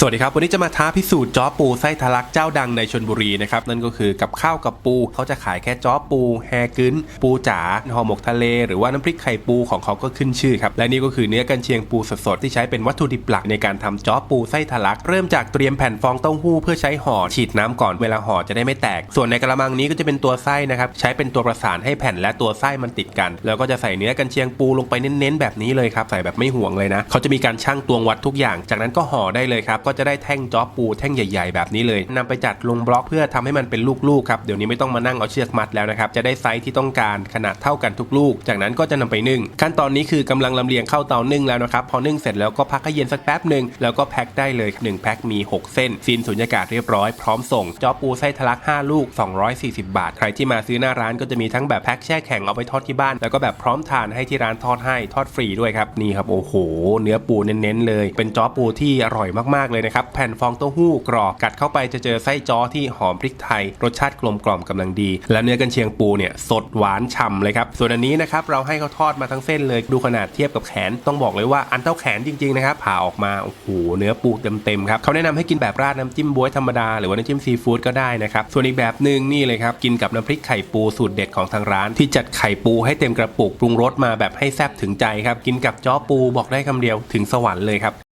สวัสดีครับ วันนี้จะมาท้าพิสูจน์จ้อปูไส้ทะลักเจ้าดังในชนบุรีนะครับ นั่นก็คือกับข้าวกับปูเขาจะขายแค่จ้อปู แฮกึ้น ปูจ๋าห่อหมกทะเล หรือว่าน้ำพริกไข่ปูของเขาก็ขึ้นชื่อครับ และนี่ก็คือเนื้อกันเชียงปูสดๆที่ใช้เป็นวัตถุดิบหลักในการทำจ้อปูไส้ทะลัก เริ่มจากเตรียมแผ่นฟองเต้าหู้เพื่อใช้ห่อฉีดน้ำก่อนเวลาห่อจะได้ไม่แตก ส่วนในกระมังนี้ก็จะเป็นตัวไส้นะครับใช้เป็นตัวประสานให้แผ่นและตัวไส้มันติดกัน แล้วก็จะใส่เนื้อกันเชียงปูลงไปเน้นๆแบบนี้เลยครับใส่แบบไม่ห่วงเลยนะเขาจะมีการชั่งตวงวัดทุกอย่าง จากนั้นก็ห่อได้เลยครับก็จะได้แท่งจ้อปูแท่งใหญ่ ๆ แบบนี้เลยนำไปจัดลงบล็อกเพื่อทำให้มันเป็นลูกๆครับเดี๋ยวนี้ไม่ต้องมานั่งเอาเชือกมัดแล้วนะครับจะได้ไซส์ที่ต้องการขนาดเท่ากันทุกลูก จากนั้นก็จะนำไปนึ่ง ขั้นตอนนี้คือกำลังลำเลียงเข้าเตานึ่งแล้วนะครับพอนึ่งเสร็จแล้วก็พักให้เย็นสักแป๊บหนึ่งแล้วก็แพ็คได้เลยหนึ่งแพ็คมี 6 เส้นซีนสุญญากาศเรียบร้อยพร้อมส่งจ้อปูไส้ทะลัก 5 ลูก 240 บาท ใครที่มาซื้อหน้าร้านก็จะมีทั้งแบบแพ็คแช่แข็งเอาไปทอดที่บ้าน แล้วก็แบบพร้อมทานให้ที่ร้านทอดให้ทอดฟรีด้วยครับนี่ครับโอ้โห เนื้อปูเน้นๆเลย เป็นจ้อปูที่อร่อยมากๆเลยนะครับ แผ่นฟองเต้าหู้กรอบกัดเข้าไปจะเจอไส้จ้อที่หอมพริกไทย รสชาติกลมกล่อมกำลังดี และเนื้อกันเชียงปูเนี่ยสดหวานฉ่ำเลยครับ ส่วนอันนี้นะครับเราให้เขาทอดมาทั้งเส้นเลยดูขนาดเทียบกับแขน ต้องบอกเลยว่าอันเท่าแขนจริงๆนะครับผ่าออกมาโอ้โหเนื้อปูเต็มๆครับเขาแนะนำให้กินแบบราดน้ำจิ้มบ๊วยธรรมดาหรือว่าน้ำจิ้มซีฟู้ดก็ได้นะครับส่วนอีกแบบหนึ่งนี่เลยครับกินกับน้ำพริกไข่ปูสูตรเด็ดของทางร้าน ที่จัดไข่ปูให้เต็มกระปุกปรุงรสมาแบบให้แซ่บถึงใจครับกินกับจ้อปูบอกได้คำเดียวถึงสวรรค์เลยครับ